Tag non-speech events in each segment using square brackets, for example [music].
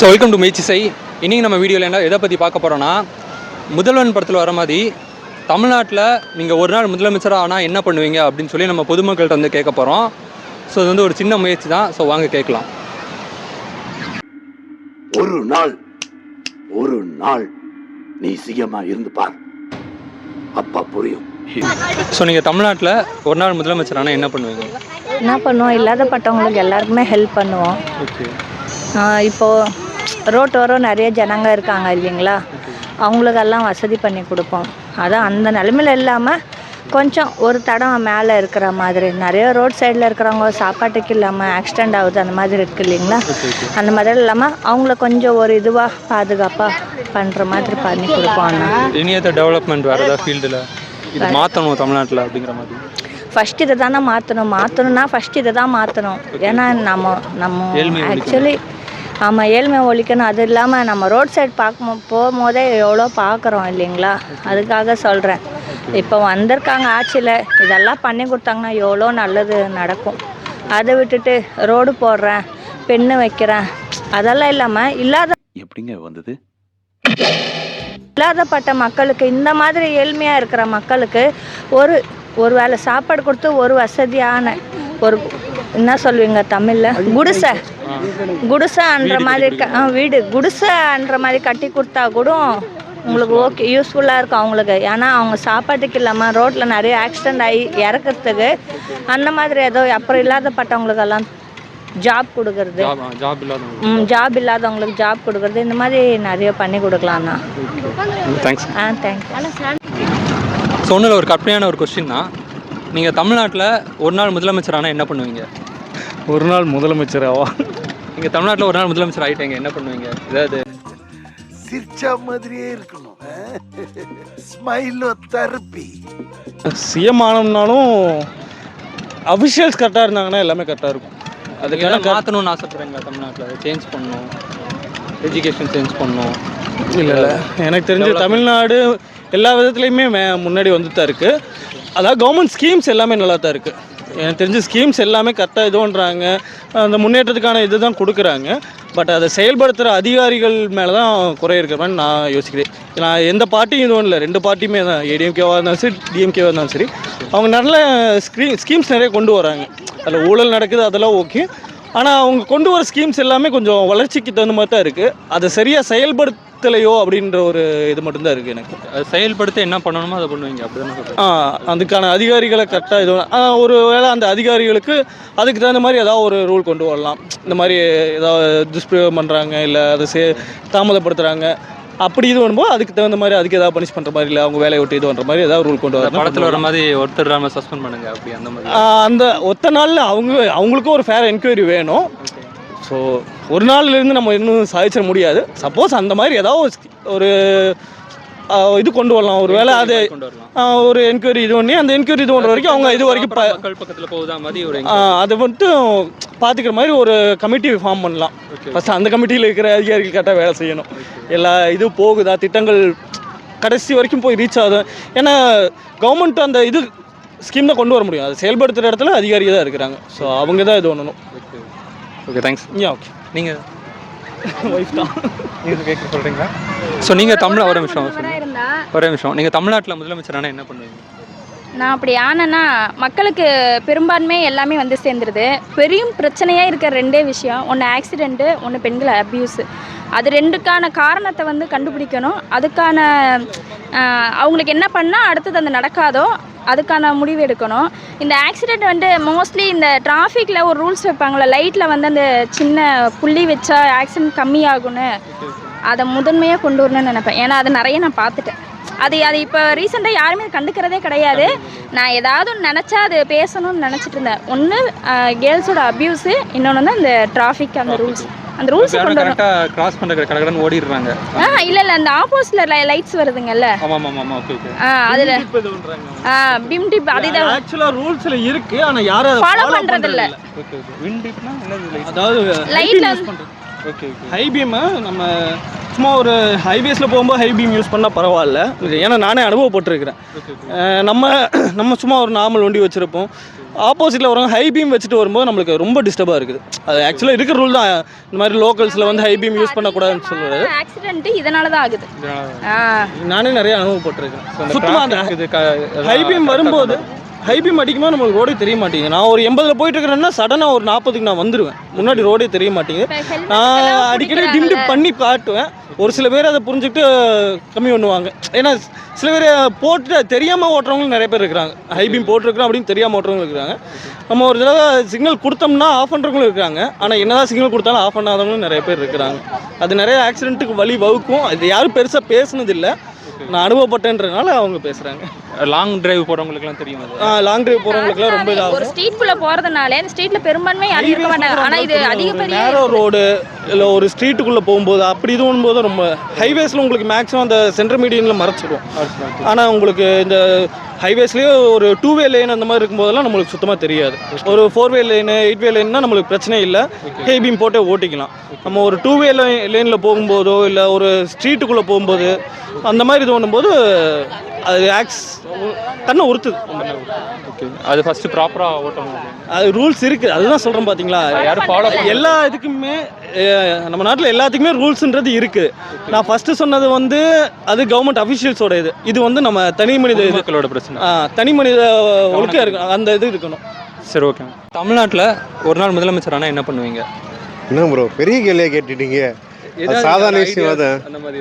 So welcome to மேய்ச்சிசை இன்றைக்கி நம்ம வீடியோவில் என்ன எதை பற்றி பார்க்க போகிறோன்னா முதல்வன் படத்தில் வர மாதிரி தமிழ்நாட்டில் நீங்கள் ஒரு நாள் முதலமைச்சராக ஆனால் என்ன பண்ணுவீங்க அப்படின்னு சொல்லி நம்ம பொதுமக்கள்கிட்ட வந்து கேட்க போகிறோம் ஸோ இது வந்து ஒரு சின்ன முயற்சி தான். ஸோ வாங்க கேட்கலாம். ஒரு நாள் ஒரு நாள் நீ சிங்கமா இருந்து பார். அப்பா புரியும். ஸோ நீங்கள் தமிழ்நாட்டில் ஒரு நாள் முதலமைச்சர் ஆனால் என்ன பண்ணுவீங்க? என்ன பண்ணுவோம்? இல்லாதப்பட்டவங்களுக்கு எல்லாருக்குமே ஹெல்ப் பண்ணுவோம். ஓகே ஆஹ் இப்போ ரோட்டோரம் நிறைய ஜனங்க இருக்காங்க இல்லைங்களா? அவங்களுக்கெல்லாம் வசதி பண்ணி கொடுப்போம். அதான் அந்த நிலமையில இல்லாமல் கொஞ்சம் ஒரு தடம் மேலே இருக்கிற மாதிரி நிறைய ரோட் சைடில் இருக்கிறவங்க சாப்பாட்டுக்கு இல்லாமல் ஆக்சிடெண்ட் ஆகுது அந்த மாதிரி இருக்கு இல்லைங்களா? அந்த மாதிரி இல்லாமல் அவங்கள கொஞ்சம் ஒரு இதுவாக பாதுகாப்பாக பண்ணுற மாதிரி பண்ணி கொடுப்போம் அதர் டெவலப்மெண்ட் வேறு ஏதாவது ஃபீல்டில் இது மாற்றணும் தமிழ்நாட்டில் அப்படிங்கிற மாதிரி. ஃபஸ்ட் இதை தானே மாற்றணும் மாற்றணும்னா ஃபஸ்ட் இதை தான் மாற்றணும் ஏன்னா நம்ம நம்ம. ஆக்சுவலி ஆமாம் ஏழ்மை ஒழிக்கணும். அது இல்லாமல் நம்ம ரோட் சைடு பார்க்கும் போகும்போதே எவ்வளோ பார்க்குறோம் இல்லைங்களா? அதுக்காக சொல்கிறேன் இப்போ வந்திருக்காங்க ஆட்சியில் இதெல்லாம் பண்ணி கொடுத்தாங்கன்னா எவ்வளோ நல்லது நடக்கும். அதை விட்டுட்டு ரோடு போடுறேன் பெண்ணு வைக்கிறேன். அதெல்லாம் இல்லாமல் இல்லாத எப்படிங்க வந்தது? இல்லாதப்பட்ட மக்களுக்கு இந்த மாதிரி ஏழ்மையாக இருக்கிற மக்களுக்கு ஒரு ஒரு வேளை சாப்பாடு கொடுத்து ஒரு வசதியான ஒரு என்ன சொல்லுவீங்க தமிழில்? குடிசை. குடிசைன்ற மாதிரி க- ஆ, வீடு. குடிசைன்ற மாதிரி கட்டி கொடுத்தா கூட உங்களுக்கு ஓகே யூஸ்ஃபுல்லாக இருக்கும் அவங்களுக்கு. ஏன்னா அவங்க சாப்பாட்டுக்கு இல்லாமல் ரோட்டில் நிறைய ஆக்சிடெண்ட் ஆகி இறக்கிறதுக்கு அந்த மாதிரி ஏதோ அப்புறம் இல்லாதப்பட்டவங்களுக்கெல்லாம் ஜாப் கொடுக்கறது. ம் ஜாப் இல்லாதவங்களுக்கு ஜாப் கொடுக்கறது. இந்த மாதிரி நிறைய பண்ணி கொடுக்கலாம்ண்ணா தேங்க்ஸ் ஆ தேங்க்யூ ஸோ ஒன்றில் ஒரு கற்பனையான ஒரு கொஸ்டின் தான். நீங்கள் தமிழ்நாட்டில் ஒரு நாள் முதலமைச்சர் ஆனால் என்ன பண்ணுவீங்க? ஒரு நாள் முதலமைச்சராவா? நீங்கள் தமிழ்நாட்டில் ஒரு நாள் முதலமைச்சர் ஆகிட்டீங்க என்ன பண்ணுவீங்க? ஏதாவது சிரிச்சா மாதிரியே இருக்கணும். ஸ்மைலோ தரப்பி. சிஎம் ஆனோம்னாலும் அஃபிஷியல்ஸ் கரெக்டாக இருந்தாங்கன்னா எல்லாமே கரெக்டாக இருக்கும். அதுக்கு அதுக்கான மாற்றணும்னு ஆசைப்படுறீங்களா தமிழ்நாட்டில்? சேஞ்ச் பண்ணணும். எஜுகேஷன் சேஞ்ச் பண்ணணும். இல்லை இல்லை. எனக்கு தெரிஞ்ச தமிழ்நாடு எல்லா விதத்துலையுமே மே- முன்னாடி வந்துட்டு தான் இருக்குது அதாவது கவர்மெண்ட் ஸ்கீம்ஸ் எல்லாமே நல்லா தான் இருக்குது எனக்கு தெரிஞ்ச ஸ்கீம்ஸ் எல்லாமே கரெக்டாக இது பண்ணுறாங்க அந்த முன்னேற்றத்துக்கான இது தான் கொடுக்குறாங்க. பட் அதை செயல்படுத்துகிற அதிகாரிகள் மேலே தான் குறை இருக்கிற மாதிரி நான் யோசிக்கிறேன். நான் எந்த பார்ட்டியும் இதுவும் இல்லை ரெண்டு பார்ட்டியுமே தான். ஏடிஎம்கேவாக இருந்தாலும் சரி டிஎம்கேவாக இருந்தாலும் சரி. அவங்க நல்ல ஸ்க்ரீ ஸ்கீம்ஸ் நிறைய கொண்டு வராங்க. அதில் ஊழல் நடக்குது அதெல்லாம் ஓகே ஆனால் அவங்க கொண்டு வர ஸ்கீம்ஸ் எல்லாமே கொஞ்சம் வளர்ச்சிக்கு தகுந்த மாதிரி தான் இருக்குது அதை சரியாக செயல்படுத்தலையோ அப்படின்ற ஒரு இது மட்டும்தான் இருக்குது எனக்கு. அது செயல்படுத்த என்ன பண்ணணுமோ அதை பண்ணுவீங்க அப்படி தானே சொல்கிறேன் ஆ, அதுக்கான அதிகாரிகளை கரெக்டாக இது ஒரு வேளை அந்த அதிகாரிகளுக்கு அதுக்கு தகுந்த மாதிரி ஏதாவது ஒரு ரூல் கொண்டு வரலாம். இந்த மாதிரி ஏதாவது துஷ்பிரயோகம் பண்ணுறாங்க இல்லை அதை சே தாமதப்படுத்துகிறாங்க அப்படி இது பண்ணும்போது அதுக்கு தகுந்த மாதிரி அதுக்கு ஏதாவது பனிஷ் பண்ணுற மாதிரி இல்லை அவங்க வேலையை விட்டு இது பண்ணுற மாதிரி ஏதாவது ரூல் கொண்டு வரணும் படத்தில் வர மாதிரி ஒருத்தர் இல்லாமல் சஸ்பெண்ட் பண்ணுங்க அப்படி அந்த மாதிரி. அந்த ஒத்த நாளில் அவங்க அவங்களுக்கும் ஒரு ஃபேர் என்கொயரி வேணும். ஸோ ஒரு நாள்ல இருந்து நம்ம இன்னும் சாதிச்சிட முடியாது. சப்போஸ் அந்த மாதிரி ஏதாவது ஒரு இது கொண்டு வரலாம். ஒரு வேளை அது கொண்டு வரலாம். ஆ, ஒரு என்கொயரி இது பண்ணி அந்த என்கொயரி இது பண்ணுற வரைக்கும் அவங்க இது வரைக்கும் பக்கத்தில் போகுதா மாதிரி ஒரு ஆ, அதை மட்டும் பார்த்துக்கிற மாதிரி ஒரு கமிட்டி ஃபார்ம் பண்ணலாம். ஃபஸ்ட்டு அந்த கமிட்டியில் இருக்கிற அதிகாரிகள் கரெக்டாக வேலை செய்யணும். எல்லா இது போகுதா? திட்டங்கள் கடைசி வரைக்கும் போய் ரீச் ஆகுது? ஏன்னா கவர்மெண்ட் அந்த இது ஸ்கீம் தான் கொண்டு வர முடியும். அது செயல்படுத்துகிற இடத்துல அதிகாரி தான் இருக்கிறாங்க. ஸோ அவங்க தான் இது பண்ணணும். ஓகே தேங்க்ஸ் யா ஓகே நீங்கள் ஒய்ஃப் தான். நீங்கள் கேட்க சொல்கிறீங்களா ஸோ நீங்கள் தமிழ் ஒரே நிமிஷம். ஒரே நிமிஷம். நீங்கள் தமிழ்நாட்டில் முதலமைச்சர் ஆனால் என்ன பண்ணுவீங்க? நான் அப்படி ஆனேன்னா மக்களுக்கு பெரும்பான்மை எல்லாமே வந்து சேர்ந்துருது. பெரும் பிரச்சனையாக இருக்கிற ரெண்டே விஷயம். ஒன்று ஆக்சிடெண்ட்டு ஒன்று பெண்கள் அப்யூஸு அது ரெண்டுக்கான காரணத்தை வந்து கண்டுபிடிக்கணும். அதுக்கான அவங்களுக்கு என்ன பண்ணால் அடுத்தது அந்த நடக்காதோ அதுக்கான முடிவு எடுக்கணும். இந்த ஆக்சிடெண்ட் வந்து மோஸ்ட்லி இந்த டிராஃபிக்கில் ஒரு ரூல்ஸ் வைப்பாங்களே லைட்டில் வந்து அந்த சின்ன புள்ளி வச்சா ஆக்சிடென்ட் கம்மியாகும்னு. அதை முதன்மையாக கொண்டு வரணும்னு நினைப்பேன். ஏன்னா அது நிறைய நான் பார்த்துட்டேன். அது அது இப்போ ரீசெண்டாக யாருமே கண்டுக்கிறதே கிடையாது. நான் ஏதாவது ஒன்று நினச்சா அது பேசணும்னு நினச்சிட்டு இருந்தேன். ஒன்று கேர்ள்ஸோட அப்யூஸு இன்னொன்று வந்து இந்த டிராஃபிக் அந்த ரூல்ஸ் அந்த ரூல்ஸ் கொண்டு வரணும் கிராஸ் பண்ணுற கடகடன்னு ஓடிடுறாங்க. ஆ இல்லை இல்லை அந்த ஆப்போசிட்டில் லைட்ஸ் வருதுங்கல்ல? ஆமாம் ஆமாம் ஆமாம் ஓகே ஓகே ஆ அதில் ஆ பிம் டிப் அதுதான். ஆக்சுவலாக ரூல்ஸில் இருக்குது ஆனால் யாரும் அதை ஃபாலோ பண்ணுறது இல்லை பண்றது ஓகே ஓகே விண்ட் டிப்னா என்னது லைட் அதாவது லைட்ல ஓகே ஓகே ஹை பீமை நம்ம சும்மா ஒரு ஹைவேஸில் போகும்போது ஹை பீம் யூஸ் பண்ணால் பரவாயில்ல. ஏன்னா நானே அனுபவப்பட்டிருக்கிறேன். நம்ம [clears throat] நம்ம சும்மா ஒரு நார்மல் வண்டி வச்சுருப்போம். ஆப்போசிட்டில் வரவங்க ஹை பீம் வச்சுட்டு வரும்போது நம்மளுக்கு ரொம்ப டிஸ்டர்பாக இருக்குது. அது ஆக்சுவலாக இருக்கிற ரூல் தான். இந்த மாதிரி லோக்கல்ஸில் வந்து ஹை பீம் யூஸ் பண்ணக்கூடாதுன்னு சொல்லுவாரு ஆக்சிடென்ட் இதனால தான் ஆகுது. ஆ. நானே நிறைய அனுபவப்பட்டிருக்கேன் சுத்தமாக ஹை பீம் வரும்போது ஹை பீம் அடிக்கும்போது நம்மளுக்கு ரோடே தெரிய மாட்டேங்குது. நான் ஒரு எண்பதில் போயிட்டு இருக்கிறேன்னா சடனாக ஒரு நாற்பதுக்கு நான் வந்துடுவேன் முன்னாடி ரோடே தெரிய மாட்டேங்குது. நான் அடிக்கடி டிம் பண்ணி காட்டுவேன். ஒரு சில பேர் அதை புரிஞ்சுக்கிட்டு கம்மி பண்ணுவாங்க. ஏன்னா சில பேர் போட்டு தெரியாமல் ஓட்டுறவங்களும் நிறைய பேர் இருக்கிறாங்க. ஹை பீம் போட்டிருக்கிறோம் அப்படின்னு தெரியாமல் ஓட்டுறவங்க இருக்கிறாங்க. நம்ம ஒரு தடவை சிக்னல் கொடுத்தோம்னா ஆஃப் பண்ணுறவங்களும் இருக்காங்க ஆனால் என்னதான் சிக்னல் கொடுத்தாலும் ஆஃப் பண்ணாதவங்களும் நிறைய பேர் இருக்கிறாங்க. அது நிறைய ஆக்சிடென்ட்டுக்கு வழி வகுக்கும். அது யாரும் பெருசாக பேசுனதில்லை. நான் அனுபவப்பட்டேன்றதுனால அவங்க பேசுகிறாங்க லாங் டிரைவ் போகிறவங்களுக்குலாம் தெரியும் அது. லாங் டிரைவ் போகிறவங்களுக்குலாம் ரொம்ப ஒரு இதாகும் ஸ்ட்ரீட்குள்ள போறதுனாலே அந்த ஸ்ட்ரீட்ல பெரும்பான்மை யாரும் இருக்க மாட்டாங்க. ஆனா இது அதிக பெரிய நேரோ ரோடு இல்லை ஒரு ஸ்ட்ரீட்டுக்குள்ளே போகும்போது அப்படி இது பண்ணும்போது ரொம்ப ஹைவேஸில் உங்களுக்கு மேக்ஸிமம் அந்த சென்டர் மீடியனில் மறைச்சிடும் ஆனால் உங்களுக்கு இந்த ஹைவேஸ்லேயே ஒரு டூ வே லேன் அந்த மாதிரி இருக்கும்போதெல்லாம் நம்மளுக்கு சுத்தமாக தெரியாது. ஒரு four way lane eight way லேன்னா நம்மளுக்கு பிரச்சனை இல்லை. ஹே பீம் போட்டே ஓட்டிக்கலாம். நம்ம ஒரு டூ வே லேனில் போகும்போதோ இல்லை ஒரு ஸ்ட்ரீட்டுக்குள்ளே போகும்போது அந்த மாதிரி இது பண்ணும்போது அது ஆக்ஸ் கண்ணை உறுத்துது ஓகே அது ஃபஸ்ட்டு ப்ராப்பராக ஓட்டணும். அது ரூல்ஸ் இருக்குது அதுதான் சொல்கிறேன் பார்த்தீங்களா யாரும் ஃபாலோ எல்லா இதுக்குமே நம்ம நாட்டில் எல்லாத்துக்குமே ரூல்ஸ்ன்றது இருக்குது நான் ஃபஸ்ட்டு சொன்னது வந்து அது கவர்மெண்ட் அஃபிஷியல்ஸோட இது இது வந்து நம்ம தனி மனித இது. மக்களோட பிரச்சனை. தனி மனித ஒழுக்கம் இருக்கணும் அந்த இது இருக்கணும். சரி ஓகே தமிழ்நாட்டில் ஒரு நாள் முதலமைச்சர் ஆனால் என்ன பண்ணுவீங்க? என்ன ப்ரோ பெரிய கேள்வியாக கேட்டுட்டீங்க. சாதாரண விஷயம் அது அந்த மாதிரி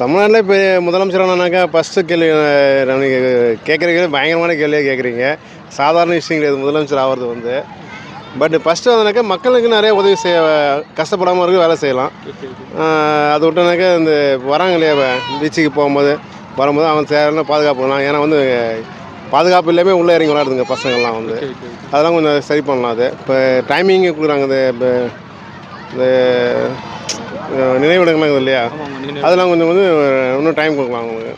தமிழ்நாட்டில் இப்போ முதலமைச்சர் ஆனாக்கா ஃபஸ்ட்டு கேள்வி நீங்கள் கேட்குற கேள்வி பயங்கரமான கேள்வியாக கேட்குறீங்க சாதாரண விஷயம் கிடையாது முதலமைச்சர் ஆகிறது வந்து. பட் ஃபஸ்ட்டு வந்தனாக்கா மக்களுக்கு நிறைய உதவி செய்ய கஷ்டப்படாமல் இருக்க வேலை செய்யலாம். அது விட்டோன்னாக்கா இந்த வராங்க இல்லையா பீச்சுக்கு போகும்போது வரும்போது அவங்க தேவையான பாதுகாப்பு பண்ணலாம் ஏன்னா வந்து பாதுகாப்பு இல்லாமல் உள்ளே இறங்கி விளாடுதுங்க பசங்கள்லாம் வந்து. அதெல்லாம் கொஞ்சம் சரி பண்ணலாம் அது. இப்போ டைமிங்கு கொடுக்குறாங்க இந்த நினைவிடங்கள்லாம் இல்லையா? அதெல்லாம் கொஞ்சம் வந்து இன்னும் டைம் கொடுக்கலாம் அவங்களுக்கு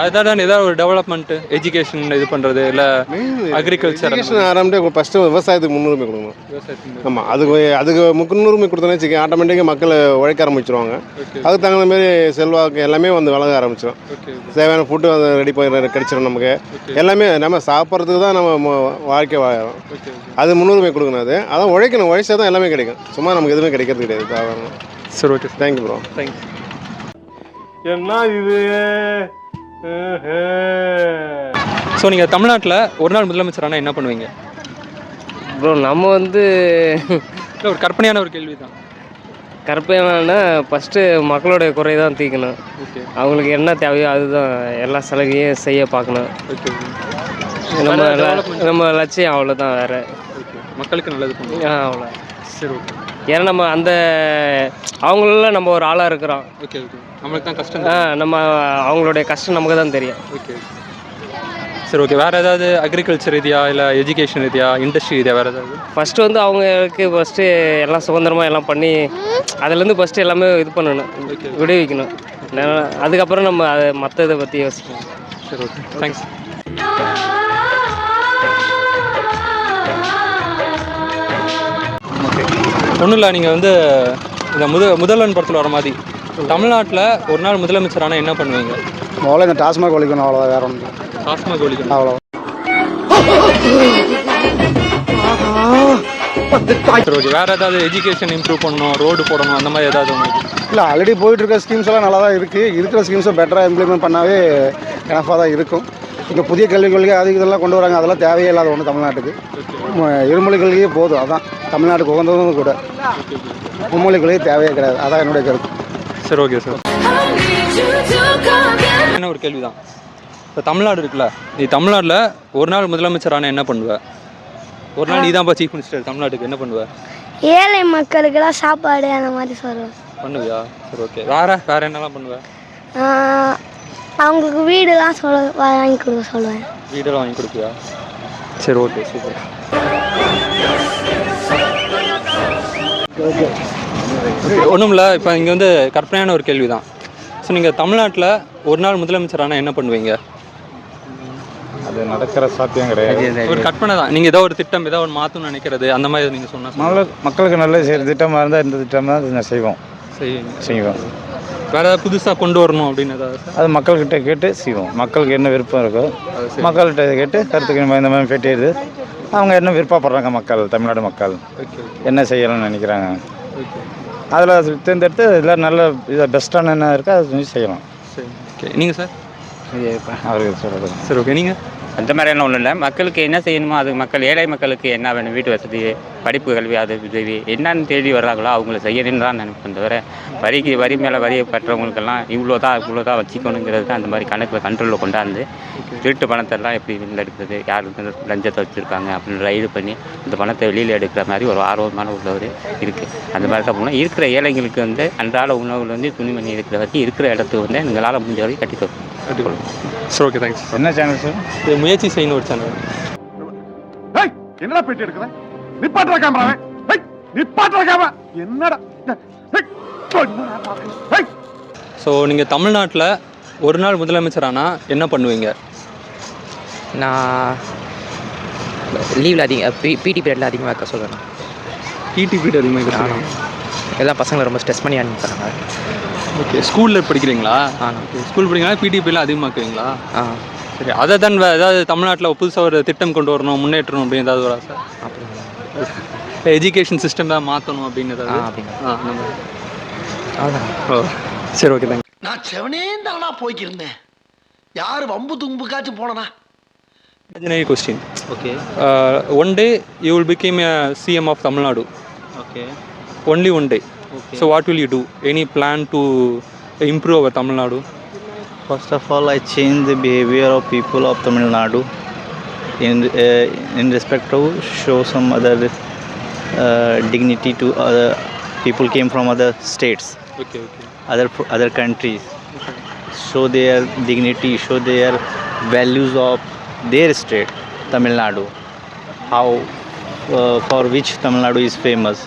அதுதான் ஏதாவது ஒரு டெவலப்மெண்ட்டு எஜுகேஷன் இது பண்ணுறது இல்லை எஜுகேஷன் ஆரம்பிட்டு ஃபஸ்ட்டு விவசாயத்துக்கு முன்னுரிமை கொடுக்கணும். ஆமாம் அதுக்கு அதுக்கு முன்னுரிமை கொடுத்தோன்னே வச்சுக்க ஆட்டோமேட்டிக்காக மக்கள் உழைக்க ஆரம்பிச்சிருவாங்க. அதுக்கு தகுந்த மாதிரி செல்வாக்கு எல்லாமே வந்து வழங்க ஆரம்பிச்சிடும் தேவையான ஃபுட்டு வந்து ரெடி பண்ணி கிடைச்சிடும் நமக்கு. எல்லாமே நம்ம சாப்பிட்றதுக்கு தான் நம்ம வாழ்க்கை வாழறோம். அது முன்னுரிமை கொடுக்கணும் அது. அதான் உழைக்கணும் உழைச்சா தான் எல்லாமே கிடைக்கும். சும்மா நமக்கு எதுவுமே கிடைக்கிறது கிடையாது சாதாரணம். சரி ஓகே தேங்க்யூ ப்ரோ தேங்க்ஸ் என்ன இது? ஸோ நீங்கள் தமிழ்நாட்டில் ஒரு நாள் முதலமைச்சர் ஆனால் என்ன பண்ணுவீங்க? ப்ரோ நம்ம வந்து [laughs] இல்லை ஒரு கற்பனையான ஒரு கேள்வி தான் கற்பனைனா ஃபஸ்ட்டு மக்களுடைய குறை தான் தீர்க்கணும் ஓகே அவங்களுக்கு என்ன தேவையோ அதுதான் எல்லா சலுகையும் செய்ய பார்க்கணும். ஓகே நம்ம? நம்ம லட்சியம் அவ்வளோதான் வேறு. ஓகே மக்களுக்கு நல்லது பண்ணுவோம் ஆ அவ்வளோ சரி ஓகே ஏன்னா நம்ம அந்த அவங்கள நம்ம ஒரு ஆளாக இருக்கிறோம். ஓகே ஓகே நம்மளுக்கு தான் கஷ்டம் ஆ நம்ம அவங்களுடைய கஷ்டம் நமக்கு தான் தெரியும். ஓகே சரி ஓகே வேறு ஏதாவது அக்ரிகல்ச்சர் ரீதியா இல்லை எஜுகேஷன் ரீதியா இண்டஸ்ட்ரி ரீதியா வேறு ஏதாவது? ஃபஸ்ட்டு வந்து அவங்களுக்கு ஃபஸ்ட்டு எல்லாம் சுதந்திரமாக எல்லாம் பண்ணி அதுலேருந்து ஃபஸ்ட்டு எல்லாமே இது பண்ணணும். விடுவிக்கணும். நான் அதுக்கப்புறம் நம்ம அதை மற்ற இதை பற்றி யோசிக்கணும். சரி ஓகே தேங்க்ஸ் ஒன்றும் இல்லை நீங்கள் வந்து இந்த முத முதல்வன் படத்தில் வர மாதிரி. தமிழ்நாட்டில் ஒரு நாள் முதலமைச்சர் ஆனால் என்ன பண்ணுவீங்க? முதல்ல இந்த டாஸ்மாக் ஒழிக்கணும் அவ்வளோதான் வேற ஒன்றும் டாஸ்மாக் ஒழிக்கணும். அவ்வளோ ஓகே வேறு ஏதாவது எஜுகேஷன் இம்ப்ரூவ் பண்ணணும் ரோடு போடணும் அந்த மாதிரி ஏதாவது உங்களுக்கு இல்லை ஆல்ரெடி போயிட்டு இருக்க ஸ்கீம்ஸ் எல்லாம் நல்லா தான் இருக்குது இருக்கிற ஸ்கீம்ஸை பெட்டராக இம்ப்ளிமெண்ட் பண்ணாவே எனஃபாக தான் இருக்கும். இந்த புதிய கல்விக் கொள்கை அது இதெல்லாம் கொண்டு வராங்க. அதெல்லாம் தேவையே இல்லாத ஒன்று தமிழ்நாட்டுக்கு இருமொழி கொள்கையே போதும். அதான் தமிழ்நாட்டுக்கு உகந்ததும் கூட. மும்மொழி கொள்கை தேவையே கிடையாது. அதான் என்னுடைய கருத்து. சரி ஓகே சார். என்ன ஒரு கேள்வி தான் இப்போ தமிழ்நாடு இருக்குல்ல நீ தமிழ்நாட்டில் ஒரு நாள் முதலமைச்சர் ஆனால் என்ன பண்ணுவ? ஒரு நாள் நீ தான்ப்பா சீஃப் மினிஸ்டர் தமிழ்நாட்டுக்கு என்ன பண்ணுவ? ஏழை மக்களுக்கெல்லாம் சாப்பாடு அந்த மாதிரி சொல்லுவேன். பண்ணுவியா? சரி ஓகே. வேற வேற என்னலாம் பண்ணுவ? ஆஹ் அவங்களுக்கு வீடுலாம் சொல்ல வாங்கி கொடுக்க சொல்லுவேன். வீடெல்லாம் வாங்கி கொடுப்பியா? சரி ஓகே சூப்பர் ஒன்றும் இல்லை இப்போ இங்கே வந்து கற்பனையான ஒரு கேள்வி தான் ஸோ நீங்கள் தமிழ்நாட்டில் ஒரு நாள் முதலமைச்சர் ஆனால் என்ன பண்ணுவீங்க? அது நடக்கிற சாத்தியம் கிடையாது. ஒரு கற்பனை தான் நீங்கள் ஏதோ ஒரு திட்டம் ஏதோ ஒரு மாற்றணும்னு நினைக்கிறது அந்த மாதிரி நீங்கள் சொன்னால் மக்களுக்கு நல்ல செய்கிற திட்டமாக இருந்தால் இந்த திட்டம் தான் நான் செய்வோம். செய்வோம். வேறு ஏதாவது புதுசாக கொண்டு வரணும் அப்படின்னு ஏதாவது சார் அது மக்கள்கிட்ட கேட்டு செய்வோம். மக்களுக்கு என்ன விருப்பம் இருக்கோ மக்கள்கிட்ட கேட்டு கருத்துக்கு நம்ம இந்த மாதிரி பெட்டிடுது அவங்க என்ன விருப்பப்படுறாங்க மக்கள் தமிழ்நாடு மக்கள்? என்ன செய்யணும்னு நினைக்கிறாங்க? அதில் தேர்ந்தெடுத்து இதில் நல்ல இதை பெஸ்ட்டான என்ன இருக்கோ அதை செஞ்சு செய்யலாம். சரி ஓகே. நீங்கள் சார்? அவருக்கு சொல்கிறது சரி ஓகே. நீங்கள் அந்த மாதிரியெல்லாம் ஒன்றும் இல்லை. மக்களுக்கு என்ன செய்யணுமோ அது மக்கள் ஏழை மக்களுக்கு என்ன வேணும்? வீட்டு வசதி படிப்பு கல்வி அது உதவி என்னன்னு தேடி வர்றாங்களோ அவங்கள செய்யணும்னு தான் நினைப்பேன் தவிர வரிக்கு வரி மேலே வரியை கட்டுறவங்களுக்கெல்லாம் இவ்வளோ தான் இவ்வளோ தான் வச்சுக்கணுங்கிறது தான் அந்த மாதிரி கணக்கில் கண்ட்ரோலில் கொண்டாந்து திருட்டு பணத்தெல்லாம் எப்படி வெளியில் எடுக்கிறது யாருக்கு லஞ்சத்தை வச்சுருக்காங்க அப்படின்னு ரைடு பண்ணி அந்த பணத்தை வெளியில் எடுக்கிற மாதிரி ஒரு ஆர்வமான உள்ளவர் இருக்குது அந்த மாதிரி தான் போனால் இருக்கிற ஏழைங்களுக்கு வந்து அன்றாட உணவுகள் வந்து துணிமணி இருக்கிற வரைக்கும் இருக்கிற இடத்துக்கு வந்து எங்களால் முடிஞ்ச வரைக்கும் கட்டி தரும் கட்டிக்கொள்ளும் சரி ஓகே தேங்க்ஸ் என்ன சேனல் சார் இது முயற்சி செய்யணும் ஒரு சேனல் என்னடா பேட்டி எடுக்கிற? நிப்பாட்டுற கேமராவே நிப்பாட்டுற கேமரா என்னடா? ஸோ நீங்கள் தமிழ்நாட்டில் ஒரு நாள் முதலமைச்சர் ஆனால் என்ன பண்ணுவீங்க? நான் லீவில் அதிக பி பிடி பீரியடில் அதிகமாக இருக்க சொல்லுவேன் பிடி பீரியட் அதிகமாக எல்லாம் பசங்களை ரொம்ப ஸ்ட்ரெஸ் பண்ணி அனுப்பிச்சாங்க ஓகே ஸ்கூலில் படிக்கிறீங்களா? ஆ. ஸ்கூல் படிக்கிறீங்களா? பிடி பீரியட் அதிகமாக்குவீங்களா ஆ. சரி அதை தான் ஏதாவது தமிழ்நாட்டில் புதுசாக ஒரு திட்டம் கொண்டு வரணும் முன்னேற்றணும் அப்படின்னு ஏதாவது ஒரு ஆசை? அப்படி எஜுகேஷன் சிஸ்டம் தான் மாற்றணும் அப்படின்னு ஏதாவது? அப்படிங்க ஆ அந்த மாதிரி. அவ்வளோதான் ஓ சரி ஓகே தேங்க் நான் செவனே தானா போய்க்கிருந்தேன். யாரு வம்பு தும்புக்காச்சும் போனனா? Imaginary question. Okay Uh, one day you will become a CM of Tamil Nadu. Okay Day. So what will you do? Any plan to improve our Tamil Nadu? First of all, I change the behavior of people of Tamil Nadu in uh, in respect to show some other uh, dignity to other people came from other states, Okay, okay. other other countries. Show their dignity, show their values of their state, Tamil Nadu. How uh, for which Tamil Nadu is famous.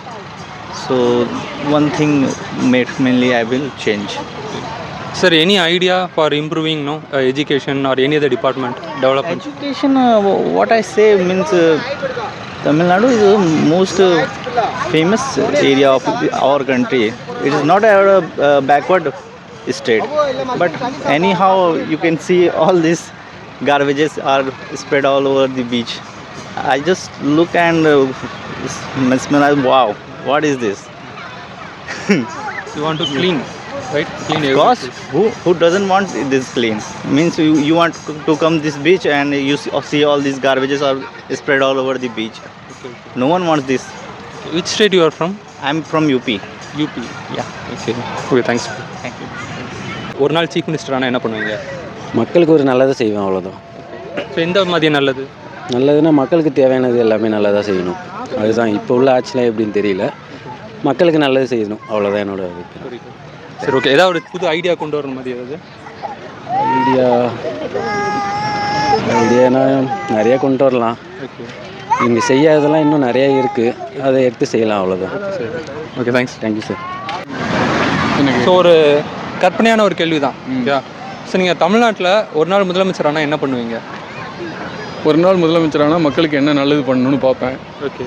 So one thing mainly I will change. Sir, any idea for improving no uh, education or any other department development? Education, uh, what I say means uh, Tamil Nadu is the most uh, famous area of our country. It is not a uh, backward state, but anyhow you can see all these garbages are spread all over the beach. I just look and uh, mesmerize. Wow, what is this? [laughs] You want to clean, right? Clean Of every course, place. who, who doesn't want this clean? Means you, you want to to come this beach and you see, see all these garbages are spread all over the beach. Okay, okay. No one wants this. Which state you are from? I'm from UP. UP. Yeah. Okay. Okay, thanks. Thank you. ஒரு நாள் chief minister ஆனால் என்ன பண்ணுவீங்க மக்களுக்கு ஒரு நல்லதை செய்வேன் அவ்வளோதான் ஸோ எந்த மதியம் நல்லது நல்லதுன்னா மக்களுக்கு தேவையானது எல்லாமே நல்லதாக செய்யணும் அதுதான் இப்போ உள்ள ஆட்சியில் எப்படின்னு தெரியல. மக்களுக்கு நல்லது செய்யணும். அவ்வளோதான் என்னோட அபிப்பிராயம். சரி ஓகே ஏதாவது ஒரு புது ஐடியா கொண்டு வரணும் மாதிரி ஏதாவது? ஐடியா ஐடியானா நிறைய கொண்டு வரலாம். இங்கே செய்யாததெல்லாம் இன்னும் நிறைய இருக்குது அதை எடுத்து செய்யலாம் அவ்வளோதான் சரி okay thanks thank you sir so ஒரு கற்பனையான ஒரு கேள்வி தான் ஓகே ஸோ நீங்கள் தமிழ்நாட்டில் ஒரு நாள் முதலமைச்சர் ஆனால் என்ன பண்ணுவீங்க? ஒரு நாள் முதலமைச்சரானா மக்களுக்கு என்ன நல்லது பண்ணணும்னு பார்ப்பேன். ஓகே.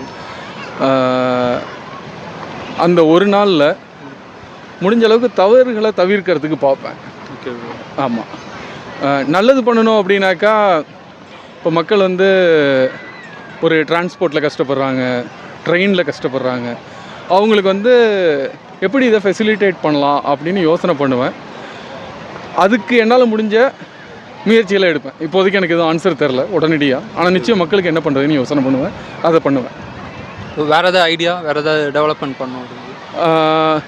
அந்த ஒரு நாளில் முடிஞ்ச அளவுக்கு தவறுகளை தவிர்க்கிறதுக்கு பார்ப்பேன். ஆமாம் நல்லது பண்ணணும் அப்படின்னாக்கா இப்போ மக்கள் வந்து ஒரு டிரான்ஸ்போர்ட்டில் கஷ்டப்படுறாங்க ட்ரெயினில் கஷ்டப்படுறாங்க. அவங்களுக்கு வந்து எப்படி இதை ஃபெசிலிட்டேட் பண்ணலாம் அப்படின்னு யோசனை பண்ணுவேன். அதுக்கு என்னால் முடிஞ்ச முயற்சிகளை எடுப்பேன். இப்போதைக்கு எனக்கு எதுவும் ஆன்சர் தெரில உடனடியாக ஆனால் நிச்சயம் மக்களுக்கு என்ன பண்ணுறதுன்னு யோசனை பண்ணுவேன். அதை பண்ணுவேன். வேறு ஏதாவது ஐடியா வேறு ஏதாவது டெவலப்மெண்ட் ஆஹ்,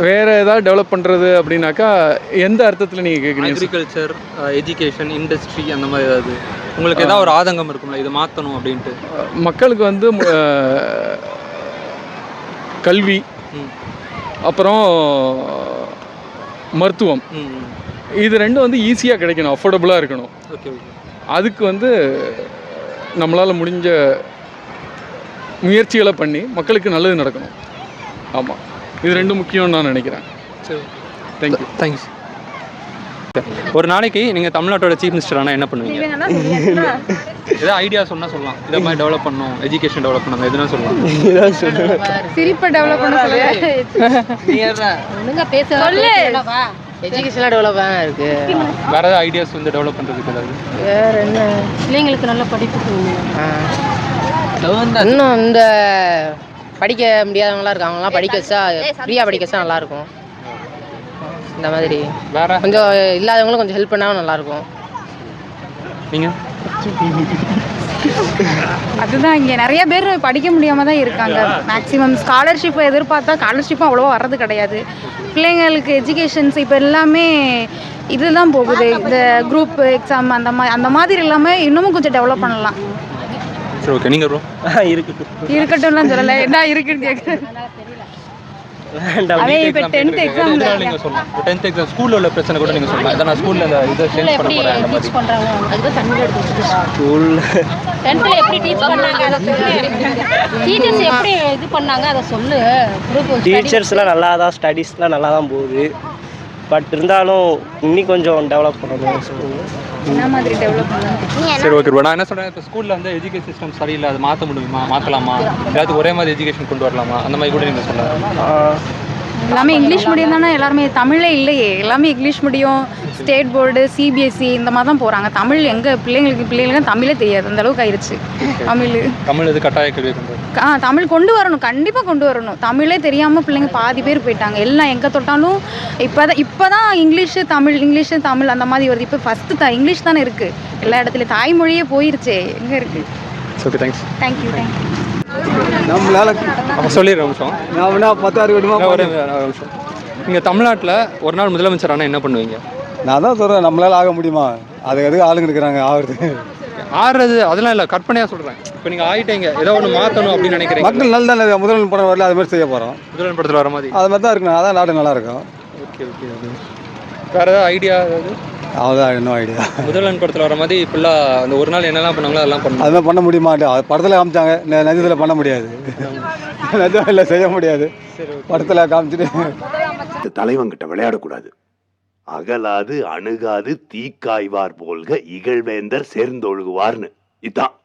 வேற ஏதாவது டெவலப் பண்ணுறது அப்படின்னாக்கா எந்த அர்த்தத்தில் நீங்கள் கேட்குறீங்க அக்ரிகல்ச்சர் எஜுகேஷன் இண்டஸ்ட்ரி அந்த மாதிரி ஏதாவது. உங்களுக்கு ஏதாவது ஒரு ஆதங்கம் இருக்கும்ல இதை மாற்றணும் அப்படின்ட்டு? மக்களுக்கு வந்து கல்வி அப்புறம் மருத்துவம். இது ரெண்டும் வந்து ஈஸியாக கிடைக்கணும் அஃபோர்டபுளாக இருக்கணும். ஓகே ஓகே அதுக்கு வந்து நம்மளால் முடிஞ்ச முயற்சிகளை பண்ணி மக்களுக்கு நல்லது நடக்கணும். ஆமாம் இது ரெண்டும் முக்கியம்னு நான் நினைக்கிறேன். சரி தேங்க்யூ தேங்க்ஸ் ஒரு நாளைக்கு நீங்கள் தமிழ்நாட்டோட சீஃப் மினிஸ்டர் ஆனால் என்ன பண்ணுவீங்க? ஏதாவது ஐடியா சொன்னால் சொல்லலாம். இதை மாதிரி டெவலப் பண்ணணும் எஜுகேஷன் டெவலப் பண்ணணும் எதுனா சொல்லலாம். சிரிப்பை டெவலப் பண்ண சொல்லுங்க. ஒழுங்கா பேச. சொல்லு. எஜுகேஷன்லாம் டெவலப் இருக்கு. வேறு ஏதாவது ஐடியாஸ் வந்து டெவலப் பண்ணுறதுக்கு ஏதாவது? வேற என்ன? பிள்ளைங்களுக்கு நல்ல படிப்பு இன்னும் இந்த படிக்க முடியாதவங்களாம் இருக்காங்கலாம் படிக்க வச்சா ஃப்ரீயாக படிக்க வச்சா நல்லா இருக்கும் இந்த மாதிரி. வேற? கொஞ்சம் இல்லாதவங்களும் கொஞ்சம் ஹெல்ப் பண்ணாலும் நல்லா இருக்கும் நீங்கள் [laughs] அதுதான் இங்கே நிறைய பேர் படிக்க முடியாமல் தான் இருக்காங்க. மேக்ஸிமம் ஸ்காலர்ஷிப்பை எதிர்பார்த்தா ஸ்காலர்ஷிப்பும் அவ்வளோவா வர்றது கிடையாது. பிள்ளைங்களுக்கு எஜுகேஷன்ஸ் இப்போ எல்லாமே இதுதான் போகுது. இந்த குரூப் எக்ஸாம் அந்த மாதிரி அந்த மாதிரி இல்லாமல் இன்னமும் கொஞ்சம் டெவலப் பண்ணலாம். சரி ஓகே நீங்கள் ப்ரோ இருக்குது இருக்கட்டும்லாம் சொல்லலை. என்ன இருக்குன்னு கேட்குறேன். இப்போ டென்த் டென்த் எக்ஸாம் ஸ்கூலில் உள்ள பிரச்சனை கூட நீங்கள் சொல்லலாம். இதை நான் ஸ்கூலில் இந்த இதை சேஞ்ச் பண்ண எடுத்து எப்படி டீச் பண்ணாங்க? அதை சொல்லு. டீச்சர்ஸ் எப்படி இது பண்ணாங்க? அதை சொல்லு. டீச்சர்ஸ்லாம் நல்லா தான் ஸ்டடீஸ்லாம் நல்லா தான் போகுது. பட் இருந்தாலும் இன்னி கொஞ்சம் டெவலப் பண்ணணும் ஸ்கூல் என்ன மாதிரி டெவலப் பண்ணலாம் சரி ஓகே நான் என்ன சொல்கிறேன் இப்போ ஸ்கூலில் வந்து எஜுகேஷன் சிஸ்டம் சரியில்லை அதை மாற்ற முடியுமா? மாற்றலாமா எல்லாத்துக்கும் ஒரே மாதிரி எஜுகேஷன் கொண்டு வரலாமா? அந்த மாதிரி கூட நீங்கள் சொல்லலாம் எல்லாமே இங்கிலீஷ் மீடியம் தானே எல்லாருமே தமிழே இல்லையே. எல்லாமே English medium state board CBSE இந்த மாதிரி தான் போகிறாங்க தமிழ் எங்கே பிள்ளைங்களுக்கு பிள்ளைங்களுக்கு தமிழே தெரியாது. அந்த அளவுக்கு ஆயிடுச்சு தமிழ். தமிழ் இது கட்டாய கல்வி. ஆ தமிழ் கொண்டு வரணும். கண்டிப்பாக கொண்டு வரணும். தமிழே தெரியாமல் பிள்ளைங்க பாதி பேர் போயிட்டாங்க. எல்லாம் எங்கே தொட்டாலும் இப்போ தான் இப்போ தான் இங்கிலீஷு தமிழ் இங்கிலீஷு தமிழ் அந்த மாதிரி வருது. இப்போ ஃபஸ்ட்டு த இங்கிலீஷ் தானே இருக்குது எல்லா இடத்துலையும் தாய்மொழியே போயிருச்சே. எங்கே இருக்குது ஓகே தேங்க்ஸ் தேங்க்யூ தேங்க்யூ நம்மளால அப்போ சொல்லிடுறேன் ஒரு நிமிஷம். நாம பத்தாறு இல்லை, ஒரு நிமிஷம் நீங்கள் தமிழ்நாட்டில் ஒரு நாள் முதலமைச்சர் ஆனால் என்ன பண்ணுவீங்க? நான் தான் சொல்கிறேன் நம்மளால ஆக முடியுமா? அது எதுக்கு ஆளுங்க இருக்கிறாங்க ஆகுறது? ஆறுறது அதெல்லாம் இல்லை கற்பனையாக சொல்கிறேன் இப்போ நீங்கள் ஆயிட்டீங்க ஏதோ ஒன்று மாற்றணும் அப்படின்னு நினைக்கிறீங்க. மக்கள் நல்ல தானே முதல் படம் வரல அது மாதிரி செய்ய போகிறோம் முதல்வன் படத்தில் வர மாதிரி. அது மாதிரி தான் இருக்கணும் அதான் நாடு நல்லா இருக்கும். ஓகே ஓகே வேறு ஏதாவது ஐடியா ஏதாவது? அவ்வளோதான் இன்னும் ஐடியா முதல்வன் படத்தில் வர மாதிரி ஃபுல்லாக அந்த ஒரு நாள் என்னெல்லாம் பண்ணாங்களோ அதெல்லாம் பண்ணணும் அது மாதிரி பண்ண முடியுமா அது படத்தில் காமிச்சாங்க. நெ- நிஜத்தில் பண்ண முடியாது. நிஜத்தில் செய்ய முடியாது. படத்தில் காமிச்சிட்டு. இந்த தலைவன்கிட்ட விளையாடக்கூடாது. அகலாது அணுகாது தீக்காய்வார் போல்க இகழ்வேந்தர் சேர்ந்தொழுகுவார்னு. இதான்.